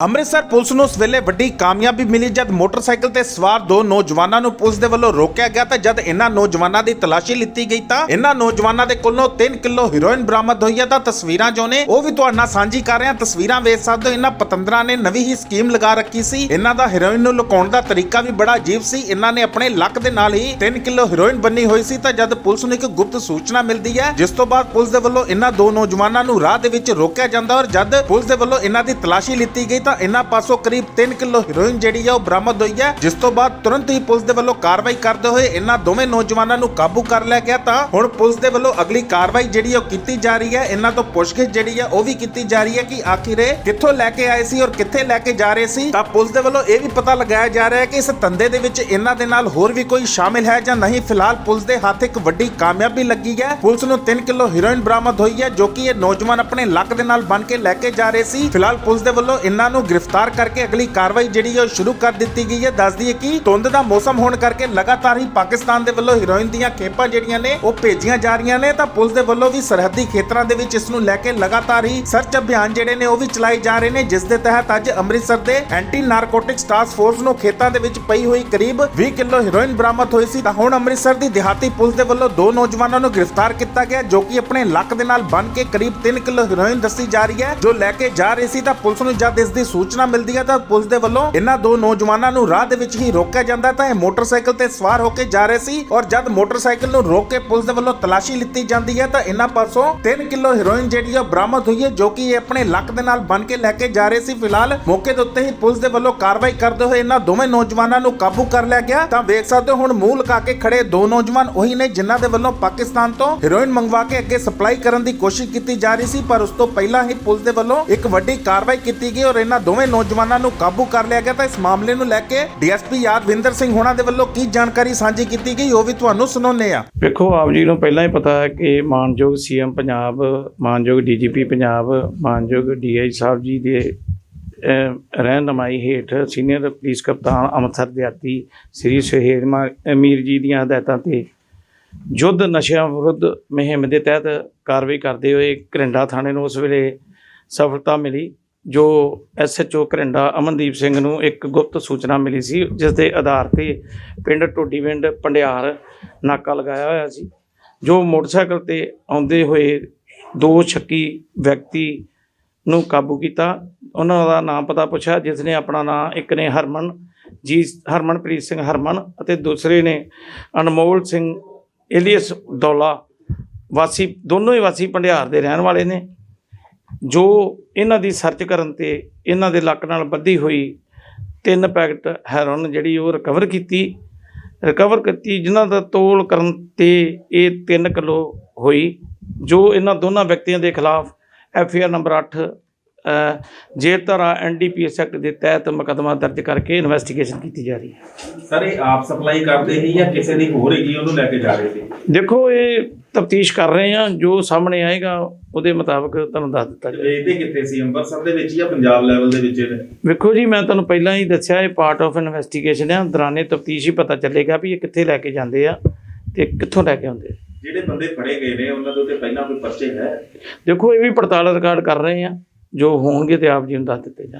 Amritsar police ਨੂੰ ਉਸ ਵੇਲੇ ਵੱਡੀ ਕਾਮਯਾਬੀ ਮਿਲੀ ਜਦ ਮੋਟਰਸਾਈਕਲ ਤੇ ਸਵਾਰ ਦੋ ਨੌਜਵਾਨਾਂ ਨੂੰ ਪੁਲਿਸ ਦੇ ਵੱਲੋਂ ਰੋਕਿਆ ਗਿਆ ਤਾਂ ਜਦ ਇਹਨਾਂ ਨੌਜਵਾਨਾਂ ਦੀ ਤਲਾਸ਼ੀ ਲਿੱਤੀ ਗਈ ਤਾਂ ਇਹਨਾਂ ਨੌਜਵਾਨਾਂ ਦੇ ਕੋਲੋਂ 3 ਕਿਲੋ ਹੀਰੋਇਨ ਬਰਾਮਦ ਹੋਈ ਹੈ ਤਾਂ ਤਸਵੀਰਾਂ ਜੋ ਨੇ ਉਹ ਵੀ ਤੁਹਾਡੇ ਨਾਲ ਸਾਂਝੀ ਕਰ ਰਹੇ ਹਾਂ। ਤਸਵੀਰਾਂ ਵੇਖ ਸਕਦੇ ਹੋ, ਇਹਨਾਂ ਪਤੰਦਰਾਂ ਨੇ ਨਵੀਂ ਹੀ ਸਕੀਮ ਲਗਾ ਰੱਖੀ ਸੀ। ਇਹਨਾਂ ਦਾ ਹੀਰੋਇਨ ਨੂੰ ਲੁਕਾਉਣ ਦਾ ਤਰੀਕਾ ਵੀ ਬੜਾ ਅਜੀਬ ਸੀ। ਇਹਨਾਂ ਨੇ ਆਪਣੇ ਲੱਕ ਦੇ ਨਾਲ ਹੀ 3 ਕਿਲੋ ਹੀਰੋਇਨ ਬੰਨੀ ਹੋਈ ਸੀ ਤਾਂ ਜਦ ਪੁਲਿਸ ਨੂੰ ਇੱਕ ਗੁਪਤ ਸੂਚਨਾ ਮਿਲਦੀ ਹੈ, ਜਿਸ ਤੋਂ ਬਾਅਦ ਪੁਲਿਸ ਦੇ ਵੱਲੋਂ ਇਹਨਾਂ ਦੋ ਨੌਜਵਾਨਾਂ ਨੂੰ ਰਾਹ ਦੇ ਵਿੱਚ ਰੋਕਿਆ ਜਾਂਦਾ ਔਰ ਜਦ ਪੁਲਿਸ ਦੇ ਵੱਲੋਂ ਇਹਨਾਂ ਦੀ ਤਲਾਸ਼ੀ ਲਿੱਤੀ ਗਈ ਤਾਂ ਇਹਨਾਂ ਪਾਸੋਂ ਕਰੀਬ 3 ਕਿਲੋ ਹੀਰੋਇਨ ਜਿਹੜੀ ਹੈ ਉਹ ਬਰਾਮਦ ਹੋਈ ਹੈ। ਜਿਸ ਤੋਂ ਬਾਅਦ ਤੁਰੰਤ ਹੀ ਪੁਲਿਸ ਦੇ ਵੱਲੋਂ ਕਾਰਵਾਈ ਕਰਦੇ ਹੋਏ ਇਹਨਾਂ ਦੋਵੇਂ ਨੌਜਵਾਨਾਂ ਨੂੰ ਕਾਬੂ ਕਰ ਲਿਆ ਗਿਆ ਤਾਂ ਹੁਣ ਪੁਲਿਸ ਦੇ ਵੱਲੋਂ ਅਗਲੀ ਕਾਰਵਾਈ ਜਿਹੜੀ ਉਹ ਕੀਤੀ ਜਾ ਰਹੀ ਹੈ। ਇਹਨਾਂ ਤੋਂ ਪੁੱਛਗਿੱਛ ਜਿਹੜੀ ਹੈ ਉਹ ਵੀ ਕੀਤੀ ਜਾ ਰਹੀ ਹੈ ਕਿ ਆਖਿਰ ਇਹ ਕਿੱਥੋਂ ਲੈ ਕੇ ਆਏ ਸੀ ਔਰ ਕਿੱਥੇ ਲੈ ਕੇ ਜਾ ਰਹੇ ਸੀ। ਤਾਂ ਪੁਲਿਸ ਦੇ ਵੱਲੋਂ ਇਹ ਵੀ ਪਤਾ ਲਗਾਇਆ ਜਾ ਰਿਹਾ ਹੈ ਕਿ ਇਸ ਧੰਦੇ ਦੇ ਵਿੱਚ ਇਹਨਾਂ ਦੇ ਨਾਲ ਹੋਰ ਵੀ ਕੋਈ ਸ਼ਾਮਿਲ ਹੈ ਜਾਂ ਨਹੀਂ। ਫਿਲਹਾਲ ਪੁਲਿਸ ਦੇ ਹੱਥ ਇੱਕ ਵੱਡੀ ਕਾਮਯਾਬੀ ਲੱਗੀ ਹੈ। ਪੁਲਿਸ ਨੂੰ 3 ਕਿਲੋ ਹੀਰੋਇਨ ਬਰਾਮਦ ਹੋਈ ਹੈ ਜੋ ਕਿ ਇਹ ਨੌਜਵਾਨ ਆਪਣੇ ਲੱਕ ਦੇ ਨਾਲ ਬੰਨ ਕੇ ਲੈ ਕੇ ਜਾ ਰਹੇ ਸੀ। ਫਿਲਹਾਲ ਪੁਲਿਸ ਦੇ ਵੱਲੋਂ ਇਹਨਾਂ ਨੂੰ ਗ੍ਰਿਫਤਾਰ ਕਰਕੇ ਅਗਲੀ ਕਾਰਵਾਈ ਜਿਹੜੀ ਹੈ ਉਹ ਸ਼ੁਰੂ ਕਰ ਦਿੱਤੀ ਗਈ ਹੈ। ਦੱਸ ਦਈਏ ਕਿ ਧੁੰਦ ਦਾ ਮੌਸਮ ਹੋਣ ਕਰਕੇ ਲਗਾਤਾਰ ਹੀ ਪਾਕਿਸਤਾਨ ਦੇ ਵੱਲੋਂ ਹੈਰੋਇਨ ਦੀਆਂ ਖੇਪਾਂ ਜਿਹੜੀਆਂ ਨੇ, ਉਹ ਭੇਜੀਆਂ ਜਾ ਰਹੀਆਂ ਨੇ। ਤਾਂ ਪੁਲਿਸ ਦੇ ਵੱਲੋਂ ਵੀ ਸਰਹੱਦੀ ਖੇਤਰਾਂ ਦੇ ਵਿੱਚ ਇਸ ਨੂੰ ਲੈ ਕੇ ਲਗਾਤਾਰ ਹੀ ਸਰਚ ਅਭਿਆਨ ਜਿਹੜੇ ਨੇ, ਉਹ ਵੀ ਚਲਾਏ ਜਾ ਰਹੇ ਨੇ। ਜਿਸ ਦੇ ਤਹਿਤ ਅੱਜ ਅੰਮ੍ਰਿਤਸਰ ਦੇ ਐਂਟੀ ਨਾਰਕੋਟਿਕਸ ਟਾਸਕ ਫੋਰਸ ਨੂੰ ਖੇਤਾਂ ਦੇ ਵਿੱਚ ਪਈ ਹੋਈ ਕਰੀਬ 20 ਕਿਲੋ ਹੀਰੋਇਨ ਬਰਾਮਦ ਹੋਈ ਸੀ। ਤਾਂ ਹੁਣ ਅੰਮ੍ਰਿਤਸਰ ਦੀ ਦਿਹਾਤੀ ਪੁਲਿਸ ਦੇ ਵੱਲੋਂ ਦੋ ਨੌਜਵਾਨਾਂ ਨੂੰ ਗ੍ਰਿਫਤਾਰ ਕੀਤਾ ਗਿਆ, ਜੋ ਕਿ ਆਪਣੇ ਲੱਕ ਦੇ ਨਾਲ ਬੰਨ ਕੇ ਕਰੀਬ 3 ਕਿਲੋ ਹੀਰੋਇਨ ਦੱਸੀ ਜਾ ਰਹੀ ਹੈ। ਜੋ ਲੈ ਕੇ ਜਾ ਰਹੀ ਸੀ, ਤਾਂ ਪੁਲਿਸ ਨੂੰ ਜਦ ਇਸ ਦੀ ਸੂਚਨਾ ਮਿਲਦੀ ਹੈ ਤਾਂ ਪੁਲਿਸ ਦੇ ਵੱਲੋਂ ਇਹਨਾਂ ਦੋ ਨੌਜਵਾਨਾਂ ਨੂੰ ਰਾਹ ਦੇ ਵਿੱਚ ਹੀ ਰੋਕਿਆ ਜਾਂਦਾ ਤਾਂ ਇਹ ਮੋਟਰਸਾਈਕਲ ਤੇ ਸਵਾਰ ਹੋ ਕੇ ਜਾ ਰਹੇ ਸੀ ਔਰ ਜਦ ਮੋਟਰਸਾਈਕਲ ਨੂੰ ਰੋਕ ਕੇ ਪੁਲਿਸ ਦੇ ਵੱਲੋਂ ਤਲਾਸ਼ੀ ਲਿੱਤੀ ਜਾਂਦੀ ਹੈ ਤਾਂ ਇਹਨਾਂ ਪਾਸੋਂ 3 ਕਿਲੋ ਹੈਰੋਇਨ ਜਿਹੜੀ ਹੈ ਬਰਾਮਦ ਹੋਈ ਹੈ ਜੋ ਕਿ ਇਹ ਆਪਣੇ ਲੱਕ ਦੇ ਨਾਲ ਬੰਨ ਕੇ ਲੈ ਕੇ ਜਾ ਰਹੇ ਸੀ। ਫਿਲਹਾਲ ਮੌਕੇ ਦੇ ਉੱਤੇ ਹੀ ਪੁਲਿਸ ਦੇ ਵੱਲੋਂ ਕਾਰਵਾਈ ਕਰਦੇ ਹੋਏ ਇਹਨਾਂ ਦੋਵੇਂ ਨੌਜਵਾਨਾਂ ਨੂੰ ਕਾਬੂ ਕਰ ਲਿਆ ਗਿਆ। ਤਾਂ ਵੇਖ ਸਕਦੇ ਹੋ ਹੁਣ ਮੂੰਹ ਲਗਾ ਕੇ ਖੜੇ ਦੋ ਨੌਜਵਾਨ ਉਹੀ ਨੇ ਜਿਨ੍ਹਾਂ ਦੇ ਵੱਲੋਂ ਪਾਕਿਸਤਾਨ ਤੋਂ ਹੈਰੋਇਨ ਮੰਗਵਾ ਕੇ ਅੱਗੇ ਸਪਲਾਈ ਕਰਨ ਦੀ ਕੋਸ਼ਿਸ਼ ਕੀਤੀ ਜਾ ਰਹੀ ਸੀ, ਪਰ ਉਸ ਤੋਂ ਪਹਿਲਾਂ ਹੀ ਪੁਲਿਸ ਦੇ ਵੱਲੋਂ ਇੱਕ ਵੱਡੀ ਕਾਰਵਾਈ ਕੀਤੀ ਗਈ ਔਰ ਇਹਨਾਂ ਦੋਵੇਂ ਨੌਜਵਾਨਾਂ ਨੂੰ ਕਾਬੂ ਕਰ ਲਿਆ ਗਿਆ ਤਾਂ ਇਸ ਮਾਮਲੇ ਨੂੰ ਲੈ ਕੇ ਡੀਐਸਪੀ ਯਾਦਵਿੰਦਰ ਸਿੰਘ ਹੋਣਾ ਦੇ ਵੱਲੋਂ ਕੀ ਜਾਣਕਾਰੀ ਸਾਂਝੀ ਕੀਤੀ ਗਈ ਉਹ ਵੀ ਤੁਹਾਨੂੰ ਸੁਣਾਉਂਦੇ ਆ ਵੇਖੋ ਆਪ ਜੀ ਨੂੰ ਪਹਿਲਾਂ ਹੀ ਪਤਾ ਹੈ ਕਿ ਮਾਨਯੋਗ ਸੀਐਮ ਪੰਜਾਬ ਮਾਨਯੋਗ ਡੀਜੀਪੀ ਪੰਜਾਬ ਮਾਨਯੋਗ ਡੀਆਈ ਸਾਹਿਬ ਜੀ ਦੇ ਅਹ, ਹੇਠ ਸੀਨੀਅਰ ਪੁਲਿਸ ਕਪਤਾਨ ਅੰਮ੍ਰਿਤਸਰ ਦਿਆਤੀ ਸ੍ਰੀ ਸੁਹੇਲ ਅਮੀਰ ਜੀ ਦੀਆਂ ਹਦਾਇਤਾਂ ਤੇ ਯੁੱਧ ਨਸ਼ਿਆਂ ਵਿਰੁੱਧ ਮੁਹਿੰਮ ਦੇ ਤਹਿਤ ਕਾਰਵਾਈ ਕਰਦੇ ਹੋਏ ਕਰਿੰਡਾ ਥਾਣੇ ਨੂੰ ਉਸ ਵੇਲੇ ਸਫਲਤਾ ਮਿਲੀ। ਜੋ ਐਸਐਚਓ ਘਰਿੰਡਾ ਅਮਨਦੀਪ ਸਿੰਘ ਨੂੰ ਇੱਕ ਗੁਪਤ ਸੂਚਨਾ ਮਿਲੀ ਸੀ, ਜਿਸ ਦੇ ਆਧਾਰ ਤੇ ਪਿੰਡ ਟੋਡੀਵਿੰਡ ਪੰਡਿਆਰ ਨਾਕਾ ਲਗਾਇਆ ਹੋਇਆ ਸੀ, ਜੋ ਮੋਟਰਸਾਈਕਲ ਤੇ ਆਉਂਦੇ ਹੋਏ ਦੋ ਸ਼ੱਕੀ ਵਿਅਕਤੀ ਨੂੰ ਕਾਬੂ ਕੀਤਾ। ਉਹਨਾਂ ਦਾ ਨਾਮ ਪਤਾ ਪੁੱਛਿਆ, ਜਿਸ ਨੇ ਆਪਣਾ ਨਾਮ ਇੱਕ ਨੇ ਹਰਮਨ ਜੀ ਹਰਮਨਪ੍ਰੀਤ ਸਿੰਘ ਹਰਮਨ ਅਤੇ ਦੂਸਰੇ ਨੇ ਅਨਮੋਲ ਸਿੰਘ ਏਲੀਅਸ ਦੌਲਾ, ਵਾਸੀ, ਦੋਨੋਂ ਹੀ ਵਾਸੀ ਭੰਡਿਆਰ ਦੇ ਰਹਿਣ ਵਾਲੇ ਨੇ। ਜੋ ਇਹਨਾਂ ਦੀ ਸਰਚ ਕਰਨ ਤੇ ਇਹਨਾਂ ਦੇ ਲੱਕ ਨਾਲ ਬੱਧੀ ਹੋਈ ਤਿੰਨ ਪੈਕਟ ਹੈਰੋਨ ਜਿਹੜੀ ਉਹ ਰਿਕਵਰ ਕੀਤੀ। ਰਿਕਵਰ ਕੀਤੀ ਜਿਨ੍ਹਾਂ ਦਾ ਤੋਲ ਕਰਨ ਤੇ ਇਹ 3 ਕਿਲੋ ਹੋਈ ਜੋ ਇਹਨਾਂ ਦੋਨਾਂ ਵਿਅਕਤੀਆਂ ਦੇ ਖਿਲਾਫ ਐਫ ਆਰ ਨੰਬਰ 8 ਜੇਲ੍ਹ ਧਾਰਾ ਐਨਡੀਪੀਐਸ ਐਕਟ ਦੇ ਤਹਿਤ ਮੁਕੱਦਮਾ ਦਰਜ ਕਰਕੇ ਇਨਵੈਸਟੀਗੇਸ਼ਨ ਕੀਤੀ ਜਾ ਰਹੀ ਹੈ। ਸਰ ਇਹ ਆਪ ਸਪਲਾਈ ਕਰਦੇ ਸੀ ਜਾਂ ਕਿਸੇ ਦੀ ਹੋਰ ਹੈਗੀ ਉਹਨੂੰ ਲੈ ਕੇ ਜਾ ਰਹੇ ਸੀ? ਦੇਖੋ ਇਹ ਤਫਤੀਸ਼ ਕਰ ਰਹੇ ਹਾਂ ਜੋ ਸਾਹਮਣੇ ਆਏਗਾ ਉਹਦੇ ਮੁਤਾਬਕ ਤੁਹਾਨੂੰ ਦੱਸ ਦਿੱਤਾ ਜਾਏਗਾ। ਵੇਚਦੇ ਕਿੱਥੇ ਸੀ? ਅੰਮ੍ਰਿਤਸਰ ਦੇ ਵਿੱਚ ਜਾਂ ਪੰਜਾਬ ਲੈਵਲ ਦੇ ਵਿੱਚ? ਵੇਖੋ ਜੀ ਮੈਂ ਤੁਹਾਨੂੰ ਪਹਿਲਾਂ ਹੀ ਦੱਸਿਆ ਇਹ ਪਾਰਟ ਆਫ ਇਨਵੈਸਟੀਗੇਸ਼ਨ ਹੈ ਦੌਰਾਨੇ ਤਫਤੀਸ਼ ਹੀ ਪਤਾ ਚੱਲੇਗਾ ਵੀ ਇਹ ਕਿੱਥੇ ਲੈ ਕੇ ਜਾਂਦੇ ਆ ਤੇ ਕਿੱਥੋਂ ਲੈ ਕੇ ਆਉਂਦੇ ਆ। ਜਿਹੜੇ ਬੰਦੇ ਫੜੇ ਗਏ ਨੇ ਉਹਨਾਂ ਦੇ ਉੱਤੇ ਪਹਿਲਾਂ ਕੋਈ ਪਰਚੇ ਹੈ? ਦੇਖੋ ਇਹ ਵੀ ਪੜਤਾਲ ਰਿਕਾਰਡ ਕਰ ਰਹੇ ਆ। ਜੋ ਹੋਣਗੇ ਤੇ ਆਪ ਜੀ ਨੂੰ ਦੱਸ ਦਿੱਤੇ